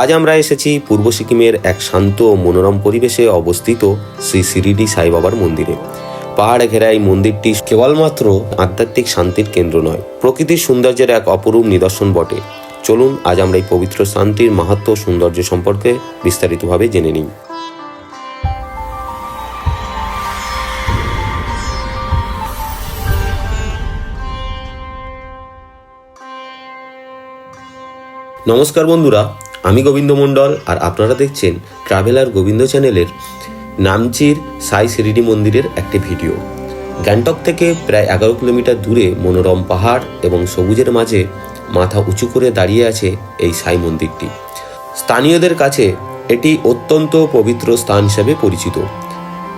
আজ আমরা এসেছি পূর্ব সিকিমের এক শান্ত ও মনোরম পরিবেশে অবস্থিত শ্রী শিরিডি সাই বাবার মন্দিরে। পাহাড়ে ঘেরা এই মন্দিরটি কেবলমাত্র আধ্যাত্মিক শান্তির কেন্দ্র নয়, প্রকৃতির সৌন্দর্যের এক অপরূপ নিদর্শন বটে। চলুন, আজ আমরা এই পবিত্র শান্তির মাহাত্ম সৌন্দর্য সম্পর্কে বিস্তারিতভাবে জেনে নিই। নমস্কার বন্ধুরা আমি গোবিন্দ মণ্ডল আর আপনারা দেখছেন ট্রাভেলার গোবিন্দ চ্যানেলের নামচির সাই শিরিডি মন্দিরের একটি ভিডিও। গ্যাংটক থেকে প্রায় এগারো কিলোমিটার দূরে মনোরম পাহাড় এবং সবুজের মাঝে মাথা উঁচু করে দাঁড়িয়ে আছে এই সাই মন্দিরটি। স্থানীয়দের কাছে এটি অত্যন্ত পবিত্র স্থান হিসেবে পরিচিত।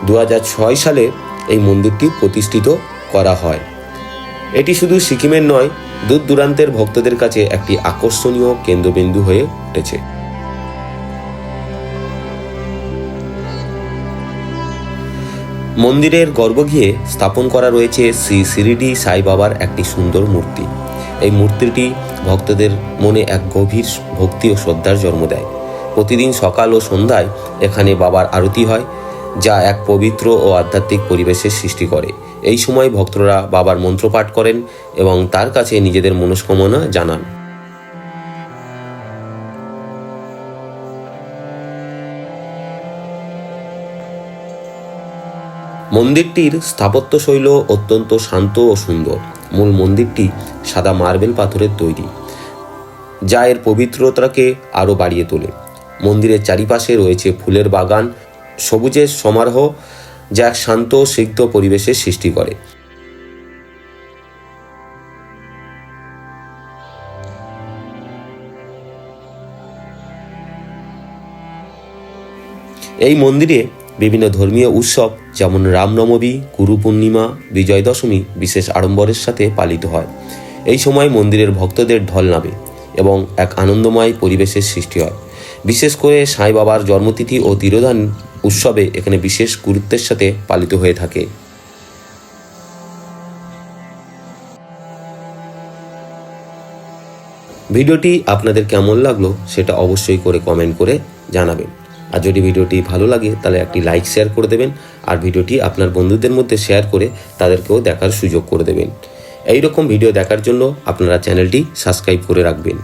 দু হাজার ছয় সালে এই মন্দিরটি প্রতিষ্ঠিত করা হয়। এটি শুধু সিকিমের নয় দূর দূরান্তের ভক্তদের কাছে একটি আকর্ষণীয় কেন্দ্রবিন্দু হয়ে উঠেছে। মন্দিরের গর্ভগৃহে স্থাপন করা রয়েছে শ্রী শিরিডি সাই বাবার একটি সুন্দর মূর্তি। এই মূর্তিটি ভক্তদের মনে এক গভীর ভক্তি ও শ্রদ্ধার জন্ম দেয়। প্রতিদিন সকাল ও সন্ধ্যায় এখানে বাবার আরতি হয়, যা এক পবিত্র ও আধ্যাত্মিক পরিবেশের সৃষ্টি করে। এই সময় ভক্তরা বাবার মন্ত্র পাঠ করেন এবং তার কাছে নিজেদের মনস্কামনা জানান। মন্দিরটির স্থাপত্যশৈল অত্যন্ত শান্ত ও সুন্দর। মূল মন্দিরটি সাদা মার্বেল পাথরের তৈরি, যা এর পবিত্রতাকে আরও বাড়িয়ে তোলে। মন্দিরের চারিপাশে রয়েছে ফুলের বাগান, সবুজের সমারোহ যা এক শান্ত ও পরিবেশের সৃষ্টি করে। এই মন্দিরে বিভিন্ন ধর্মীয় উৎসব, যেমন রামনবমী গুরু পূর্ণিমা, বিজয় দশমী বিশেষ আড়ম্বরের সাথে পালিত হয়। এই সময় মন্দিরের ভক্তদের ঢল নামে এবং এক আনন্দময় পরিবেশের সৃষ্টি হয়। বিশেষ করে সাই বাবার জন্মতিথি ও তিরোধান উৎসবে এখানে বিশেষ গুরুত্বের সাথে পালিত হয়ে থাকে। ভিডিওটি আপনাদের কেমন লাগল সেটা অবশ্যই করে কমেন্ট করে জানাবেন। আর যদি ভিডিওটি ভালো লাগে তাহলে একটি লাইক শেয়ার করে দেবেন আর ভিডিওটি আপনার বন্ধুদের মধ্যে শেয়ার করে তাদেরকেও দেখার সুযোগ করে দেবেন। এই রকম ভিডিও দেখার জন্য আপনারা চ্যানেলটি সাবস্ক্রাইব করে রাখবেন।